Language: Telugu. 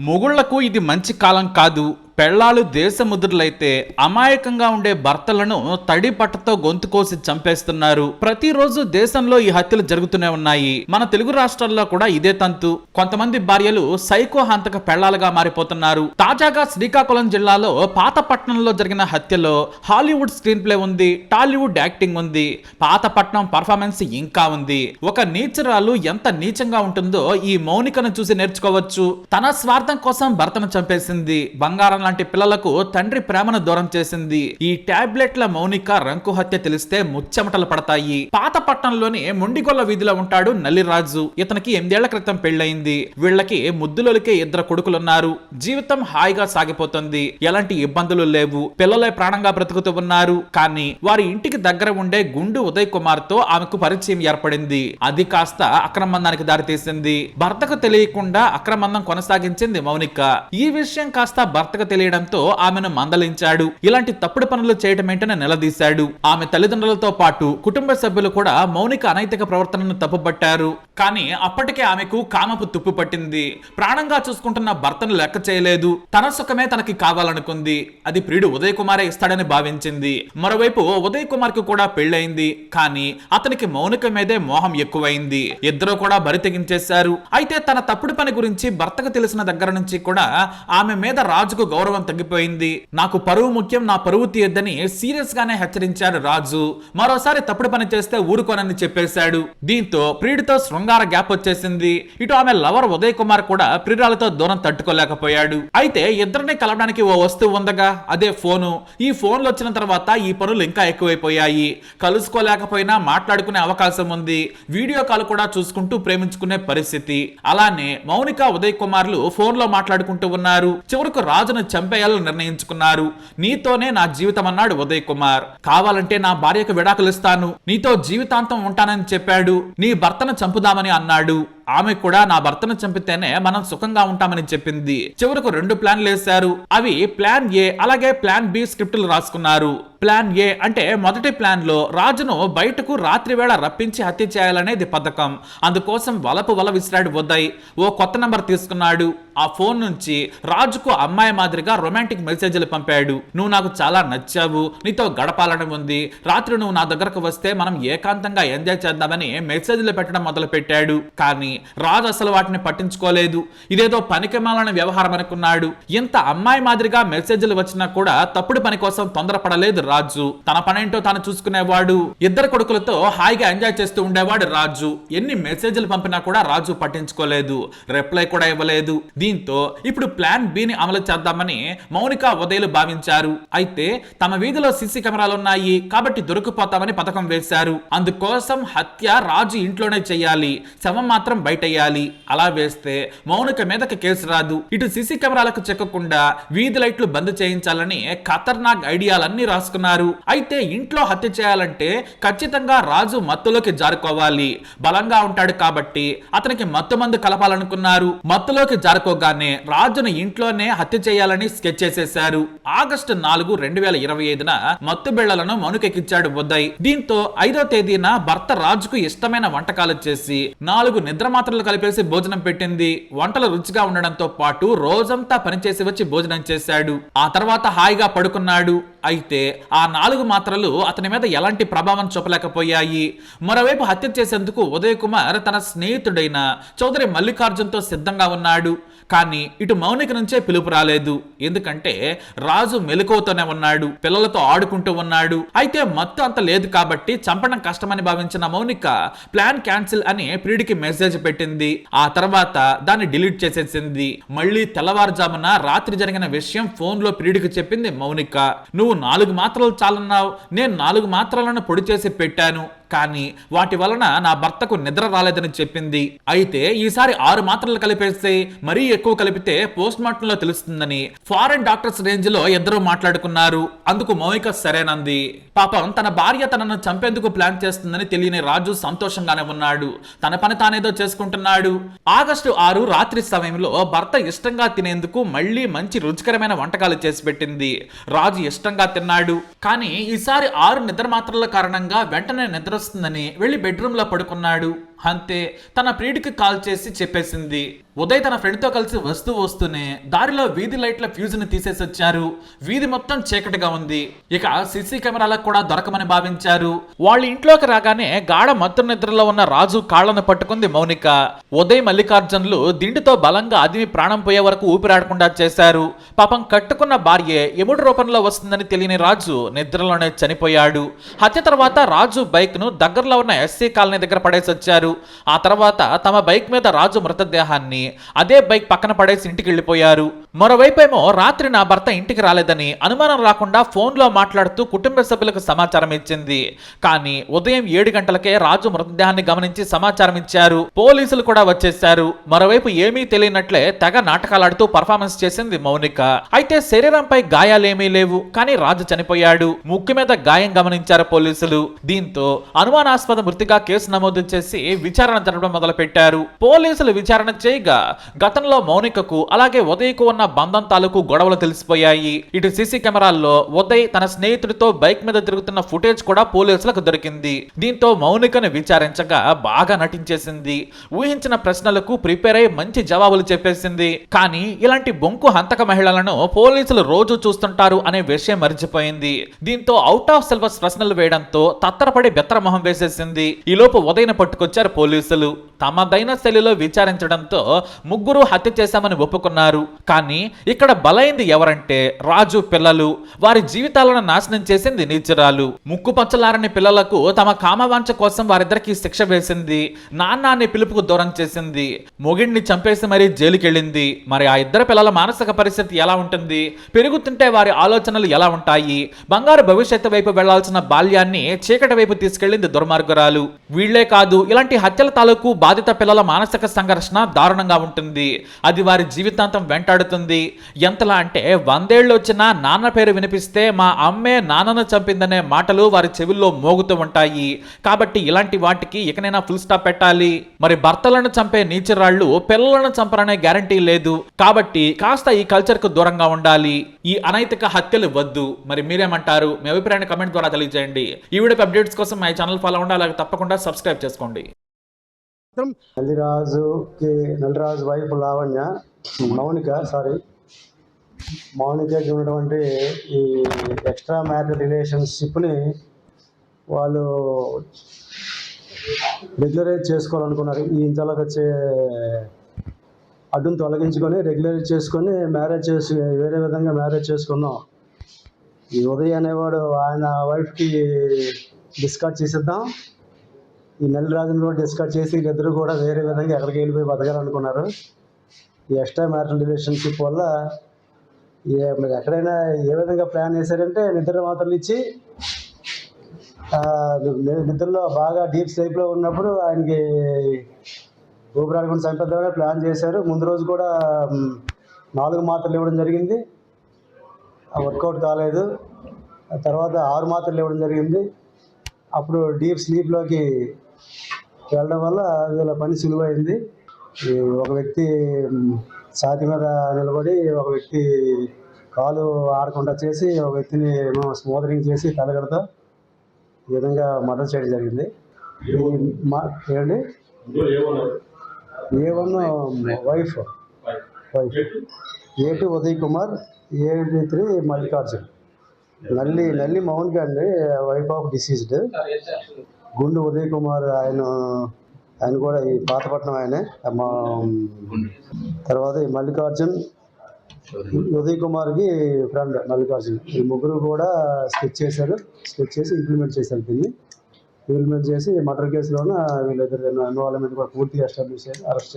మొగుళ్ళకు ఇది మంచి కాలం కాదు. పెళ్ళాలు దేశముద్రులైతే అమాయకంగా ఉండే భర్తలను తడి పట్టతో గొంతు కోసి చంపేస్తున్నారు. ప్రతిరోజు దేశంలో ఈ హత్యలు జరుగుతూనే ఉన్నాయి. మన తెలుగు రాష్ట్రాల్లో కూడా ఇదే తంతు. కొంతమంది భార్యలు సైకో హంతక పెళ్ళాలుగా మారిపోతున్నారు. తాజాగా శ్రీకాకుళం జిల్లాలో పాతపట్నంలో జరిగిన హత్యలో హాలీవుడ్ స్క్రీన్ ప్లే ఉంది టాలీవుడ్ యాక్టింగ్ ఉంది పాతపట్నం పర్ఫార్మెన్స్ ఇంకా ఉంది. ఒక నీచరాలు ఎంత నీచంగా ఉంటుందో ఈ మౌనికను చూసి నేర్చుకోవచ్చు. తన స్వార్థం కోసం భర్తను చంపేసింది. బంగారం లాంటి పిల్లలకు తండ్రి ప్రేమను దూరం చేసింది. ఈ టాబ్లెట్ల మౌనిక రంకు హత్య తెలిస్తే ముచ్చెమటలు పడతాయి. పాత పట్టణంలోని మొండిగొల్ల వీధిలో ఉంటాడు నల్లిరాజు. ఇతనికి ఎనిమిదేళ్ళ క్రితం పెళ్ళయింది వీళ్ళకి ముద్దులొలికే ఇద్దరు కొడుకులున్నారు. జీవితం హాయిగా సాగిపోతుంది. ఎలాంటి ఇబ్బందులు లేవు. పిల్లలే ప్రాణంగా బ్రతుకుతూ ఉన్నారు. కానీ వారి ఇంటికి దగ్గర ఉండే గుండు ఉదయ్ కుమార్తో ఆమెకు పరిచయం ఏర్పడింది. అది కాస్త అక్రమందానికి దారితీసింది. భర్తకు తెలియకుండా అక్రమందం కొనసాగించింది మౌనిక. ఈ విషయం కాస్త భర్తకు తెలియడంతో ఆమెను మందలించాడు. ఇలాంటి తప్పుడు పనులు చేయటం ఏంటని నిలదీశాడు. ఆమె తల్లిదండ్రులతో పాటు కుటుంబ సభ్యులు కూడా మౌనిక అనైతిక ప్రవర్తనను తప్పుపట్టారు. కానీ అప్పటికే ఆమెకు కామపు తుప్పు పట్టింది. ప్రాణంగా చూసుకుంటున్న భర్తను లెక్క చేయలేదు. తన సుఖమే తనకి కావాలనుకుంది. అది ప్రియుడు ఉదయ్ కుమారే ఇస్తాడని భావించింది. మరోవైపు ఉదయ్ కుమార్కు కూడా పెళ్ళయింది. కానీ అతనికి మౌనిక మీదే మోహం ఎక్కువైంది. ఇద్దరు కూడా బరి తెగించేశారు. అయితే తన తప్పుడు పని గురించి భర్తకు తెలిసిన దగ్గర నుంచి కూడా ఆమె మీద రాజుకు గౌరవం తగ్గిపోయింది. నాకు పరువు ముఖ్యం నా పరువు తీయద్దని సీరియస్ గానే హెచ్చరించాడు రాజు. మరోసారి తప్పుడు పని చేస్తే ఊరుకోనని చెప్పేశాడు. దీంతో ప్రియుడితో బంగార గ్యాప్ వచ్చేసింది. ఇటు ఆమె లవర్ ఉదయ్ కుమార్ కూడా ప్రియురాలతో దూరం తట్టుకోలేకపోయాడు. అయితే ఇద్దరిని కలవడానికి ఓ వస్తువు ఉందగా అదే ఫోను. ఈ ఫోన్లు వచ్చిన తర్వాత ఈ పనులు ఇంకా ఎక్కువైపోయాయి. కలుసుకోలేకపోయినా మాట్లాడుకునే అవకాశం ఉంది. వీడియో కాల్ కూడా చూసుకుంటూ ప్రేమించుకునే పరిస్థితి. అలానే మౌనిక ఉదయ్ కుమార్లు ఫోన్లో మాట్లాడుకుంటూ ఉన్నారు. చివరకు రాజును చంపేయాలని నిర్ణయించుకున్నారు. నీతోనే నా జీవితం అన్నాడు ఉదయ్ కుమార్. కావాలంటే నా భార్యకు విడాకులు ఇస్తాను. నీతో జీవితాంతం ఉంటానని చెప్పాడు. నీ భర్తను చేద్దామని అన్నాడు. ఆమె కూడా నా భర్తను చంపితేనే మనం సుఖంగా ఉంటామని చెప్పింది. చివరకు రెండు ప్లాన్లు వేశారు. అవి ప్లాన్ ఏ అలాగే ప్లాన్ బి స్క్రిప్టులు రాసుకున్నారు. ప్లాన్ ఏ అంటే మొదటి ప్లాన్లో రాజును బయటకు రాత్రి వేళ రప్పించి హత్య చేయాలనేది పథకం. అందుకోసం వలపు వల విసిరాడు వద్దయ్ ఓ కొత్త నంబర్ తీసుకున్నాడు. ఆ ఫోన్ నుంచి రాజుకు అమ్మాయి మాదిరిగా రొమాంటిక్ మెసేజ్లు పంపాడు. నువ్వు నాకు చాలా నచ్చావు. నీతో గడపాలని ఉంది. రాత్రి నువ్వు నా దగ్గరకు వస్తే మనం ఏకాంతంగా ఎంజాయ్ చేద్దామని మెసేజ్లు పెట్టడం మొదలు పెట్టాడు కానీ రాజు అసలు వాటిని పట్టించుకోలేదు. ఇదేదో పనికిమాలని వ్యవహారం అనుకున్నాడు. ఇంత అమ్మాయి మాదిరిగా మెసేజ్లు వచ్చినా కూడా తప్పుడు పని కోసం తొందరపడలేదు రాజు. తన పనేంటో తాను చూసుకునేవాడు. ఇద్దరు కొడుకులతో హాయిగా ఎంజాయ్ చేస్తూ ఉండేవాడు రాజు. ఎన్ని మెసేజ్లు పంపినా కూడా రాజు పట్టించుకోలేదు. రిప్లై కూడా ఇవ్వలేదు. దీంతో ఇప్పుడు ప్లాన్ బిని అమలు చేద్దామని మౌనిక ఉదయలు భావించారు. అయితే తమ వీధిలో సీసీ కెమెరాలు ఉన్నాయి కాబట్టి దొరికిపోతామని పథకం వేశారు. అందుకోసం హత్య రాజు ఇంట్లోనే చేయాలి. శవం మాత్రం బయటయ్యాలి. అలా వేస్తే మౌనిక మీదకి కేసు రాదు. ఇటు సీసీ కెమెరాలకు చెక్కకుండా వీధి లైట్లు బంద్ చేయించాలని ఖతర్నాక్ ఐడియాలన్నీ రాసుకున్నారు. అయితే ఇంట్లో హత్య చేయాలంటే ఖచ్చితంగా రాజు మత్తులోకి జారుకోవాలి. బలంగా ఉంటాడు కాబట్టి అతనికి మత్తు మందు కలపాలనుకున్నారు. మత్తులోకి జారుకోగానే రాజును ఇంట్లోనే హత్య చేయాలని స్కెచ్ చేసేశారు. ఆగస్టు నాలుగు రెండు వేల ఇరవై ఐదున మత్తు బిళ్ళలను మనుకెక్కించాడు ఉదయ్ దీంతో ఐదో తేదీన భర్త రాజుకు ఇష్టమైన వంటకాలు చేసి నాలుగు నిద్ర మాత్రలు కలిపేసి భోజనం పెట్టింది. వంటలు రుచిగా ఉండడంతో పాటు రోజంతా పనిచేసి వచ్చి భోజనం చేశాడు. ఆ తర్వాత హాయిగా పడుకున్నాడు. అయితే ఆ నాలుగు మాత్రలు అతని మీద ఎలాంటి ప్రభావం చూపలేకపోయాయి. మరోవైపు హత్య చేసేందుకు ఉదయ్ కుమార్ తన స్నేహితుడైన చౌదరి మల్లికార్జున్తో సిద్ధంగా ఉన్నాడు. కానీ ఇటు మౌనిక నుంచే పిలుపు రాలేదు. ఎందుకంటే రాజు మెలకువతోనే ఉన్నాడు. పిల్లలతో ఆడుకుంటూ ఉన్నాడు. అయితే మత్తు అంత లేదు కాబట్టి చంపడం కష్టమని భావించిన మౌనిక ప్లాన్ క్యాన్సిల్ అని ప్రియుడికి మెసేజ్ పెట్టింది. ఆ తర్వాత దాన్ని డిలీట్ చేసేసింది. మళ్ళీ తెల్లవారుజామున రాత్రి జరిగిన విషయం ఫోన్లో ప్రియుడికి చెప్పింది మౌనిక. నువ్వు నాలుగు మాత్రలు చాలన్నావు? నేను నాలుగు మాత్రలను పొడి చేసి పెట్టాను. కానీ వాటి వలన నా భర్తకు నిద్ర రాలేదని చెప్పింది. అయితే ఈసారి ఆరు మాత్రలు కలిపేస్తే మరీ ఎక్కువ కలిపితే పోస్ట్ మార్టం లో తెలుస్తుందని ఫారెన్ డాక్టర్స్ రేంజ్లో ఇద్దరు మాట్లాడుకున్నారు. అందుకు మౌనిక సరేనంది. పాపం తన భార్య తనను చంపేందుకు ప్లాన్ చేస్తుందని తెలియని రాజు సంతోషంగానే ఉన్నాడు. తన పని తానేదో చేసుకుంటున్నాడు. ఆగస్టు ఆరు రాత్రి సమయంలో భర్త ఇష్టంగా తినేందుకు మళ్ళీ మంచి రుచికరమైన వంటకాలు చేసి పెట్టింది. రాజు ఇష్టంగా తిన్నాడు. కానీ ఈసారి ఆరు నిద్ర మాత్రల కారణంగా వెంటనే నిద్ర వస్తుందని వెళ్ళి బెడ్రూమ్లో పడుకున్నాడు. అంతే తన ప్రియుడికి కాల్ చేసి చెప్పేసింది. ఉదయ్ తన ఫ్రెండ్తో కలిసి వస్తూ వస్తూనే దారిలో వీధి లైట్ల ఫ్యూజ్ని తీసేసి వచ్చారు. వీధి మొత్తం చీకటిగా ఉంది. ఇక సీసీ కెమెరాలకు కూడా దొరకమని భావించారు. వాళ్ళ ఇంట్లోకి రాగానే గాఢ మత్తు నిద్రలో ఉన్న రాజు కాళ్ళను పట్టుకుంది మౌనిక. ఉదయ్ మల్లికార్జునులు దిండుతో బలంగా అదిమి ప్రాణం పోయే వరకు ఊపిరాడకుండా చేశారు. పాపం కట్టుకున్న భార్య ఎముడు రూపంలో వస్తుందని తెలియని రాజు నిద్రలోనే చనిపోయాడు. హత్య తర్వాత రాజు బైక్ను దగ్గరలో ఉన్న ఎస్సీ కాలనీ దగ్గర పడేసి వచ్చారు ఆ తర్వాత తమ బైక్ మీద రాజు మృతదేహాన్ని అదే బైక్ పక్కన పడేసి ఇంటికి వెళ్ళిపోయారు. మరోవైపేమో రాత్రి నా భర్త ఇంటికి రాలేదని అనుమానం రాకుండా ఫోన్లో మాట్లాడుతూ కుటుంబ సభ్యులకు సమాచారం ఇచ్చింది. కానీ ఉదయం ఏడు గంటలకే రాజు మృతదేహాన్ని గమనించి సమాచారం ఇచ్చారు. పోలీసులు కూడా వచ్చేశారు. మరోవైపు ఏమీ తెలియనట్లే తెగ నాటకాలాడుతూ పర్ఫార్మెన్స్ చేసింది మౌనిక. అయితే శరీరంపై గాయాలేమీ లేవు. కానీ రాజు చనిపోయాడు. ముక్కు మీద గాయం గమనించారు పోలీసులు. దీంతో అనుమానాస్పద మృతిగా కేసు నమోదు చేసి విచారణ జరపడం మొదలుపెట్టారు. పోలీసులు విచారణ చేయగా గతంలో మౌనికకు అలాగే ఉదయ్కు ఉన్న బంధం తాలూకు గొడవలు తెలిసిపోయాయి. ఇటు సీసీ కెమెరాల్లో ఉదయ్ తన స్నేహితుడితో బైక్ మీద తిరుగుతున్న ఫుటేజ్ కూడా పోలీసులకు దొరికింది. దీంతో మౌనికను విచారించగా బాగా నటించేసింది. ఊహించిన ప్రశ్నలకు ప్రిపేర్ అయి మంచి జవాబులు చెప్పేసింది. కానీ ఇలాంటి బొంకు హంతక మహిళలను పోలీసులు రోజు చూస్తుంటారు అనే విషయం మర్చిపోయింది. దీంతో అవుట్ ఆఫ్ సిలబస్ ప్రశ్నలు వేయడంతో తత్తరపడి బెత్తరమొహం వేసేసింది. ఈలోపు ఉదయం పట్టుకొచ్చారు పోలీసులు తమదైన శైలిలో విచారించడంతో ముగ్గురు హత్య చేశామని ఒప్పుకున్నారు. కానీ ఇక్కడ బలైంది ఎవరంటే రాజు పిల్లలు. వారి జీవితాలను నాశనం చేసింది నీచురాలు. ముక్కు పచ్చలారని పిల్లలకు తమ కామవాంఛ కోసం వారిద్దరికి శిక్ష వేసింది. నాన్న అనే పిలుపుకు దూరం చేసింది. మొగిడిని చంపేసి మరీ జైలుకెళ్ళింది. మరి ఆ ఇద్దరు పిల్లల మానసిక పరిస్థితి ఎలా ఉంటుంది? పెరుగుతుంటే వారి ఆలోచనలు ఎలా ఉంటాయి? బంగారు భవిష్యత్తు వైపు వెళ్ళాల్సిన బాల్యాన్ని చీకటి వైపు తీసుకెళ్ళింది దుర్మార్గురాలు. వీళ్ళే కాదు ఇలాంటి హత్యల తాలూకు బాధిత పిల్లల మానసిక సంఘర్షణ దారుణంగా ఉంటుంది. అది వారి జీవితాంతం వెంటాడుతుంది. ఎంతలా అంటే వందేళ్ళు వచ్చినా నాన్న పేరు వినిపిస్తే మా అమ్మే నాన్నను చంపిందనే మాటలు వారి చెవుల్లో మోగుతూ ఉంటాయి. కాబట్టి ఇలాంటి వాటికి ఇకనైనా ఫుల్ స్టాప్ పెట్టాలి. మరి భర్తలను చంపే నీచరాళ్ళు పిల్లలను చంపరనే గ్యారంటీ లేదు. కాబట్టి కాస్త ఈ కల్చర్కు దూరంగా ఉండాలి. ఈ అనైతిక హత్యలు వద్దు. మరి మీరేమంటారు? మీ అభిప్రాయాన్ని కమెంట్ ద్వారా తెలియజేయండి. ఈ వీడియో అప్డేట్స్ కోసం మా ఛానల్ ఫాలో ఉండాలి అలాగే తప్పకుండా సబ్స్క్రైబ్ చేసుకోండి. నల్లిరాజుకి నల్లిరాజు వైపు లావణ్య మౌనిక సారీ మౌనికకి ఉన్నటువంటి ఈ ఎక్స్ట్రా మ్యారిటల్ రిలేషన్షిప్ని వాళ్ళు రెగ్యులరైజ్ చేసుకోవాలనుకున్నారు. ఈ ఇంతలోకి వచ్చే అడ్డును తొలగించుకొని రెగ్యులరైజ్ చేసుకొని మ్యారేజ్ చేసి వేరే విధంగా మ్యారేజ్ చేసుకున్నాం. ఈ ఉదయ్ అనేవాడు ఆయన వైఫ్కి డిస్కార్డ్ చేసేద్దాం. ఈ నెల రాజుని కూడా డిస్కస్ చేసి వీళ్ళిద్దరూ కూడా వేరే విధంగా ఎక్కడికి వెళ్ళిపోయి బతకాలనుకున్నారు ఈ ఎక్స్ట్రా మ్యారిటల్ రిలేషన్షిప్ వల్ల ఏ మీరు ఎక్కడైనా ఏ విధంగా ప్లాన్ చేశారంటే నిద్ర మాత్రలు ఇచ్చి నిద్రలో బాగా డీప్ స్లీప్లో ఉన్నప్పుడు ఆయనకి ఊపిరాడుకుని చంపేద్దామని ప్లాన్ చేశారు. ముందు రోజు కూడా నాలుగు మాత్రలు ఇవ్వడం జరిగింది. ఆ వర్కౌట్ కాలేదు. ఆ తర్వాత ఆరు మాత్రలు ఇవ్వడం జరిగింది. అప్పుడు డీప్ స్లీప్లోకి వెళ్ళడం వల్ల వీళ్ళ పని సులువైంది. ఒక వ్యక్తి ఛాతి మీద నిలబడి ఒక వ్యక్తి కాలు ఆడకుండా చేసి ఒక వ్యక్తిని స్మోదరింగ్ చేసి తలగడతో ఈ విధంగా మర్డర్ చేయడం జరిగింది. మా ఏమండి? A one wife. Wife. A two Uday Kumar A three Mallikarjun. నల్లి నల్లి మౌన్గా అండి వైఫ్ ఆఫ్ డిసీజ్డ్. గుండు ఉదయ్ కుమార్ ఆయన ఆయన కూడా ఈ పాతపట్నం ఆయనే. తర్వాత ఈ మల్లికార్జున్ ఉదయ్ కుమార్కి ఫ్రెండ్ మల్లికార్జున్. ఈ ముగ్గురు కూడా స్కెచ్ చేశారు. స్కెచ్ చేసి ఇంప్లిమెంట్ చేశారు దీన్ని. ఇంప్లిమెంట్ చేసి మర్డర్ కేసులోన వీళ్ళిద్దరు ఇన్వాల్వ్మెంట్ కూడా పూర్తిగా ఎస్టాబ్లిష్ చేసి అరెస్ట్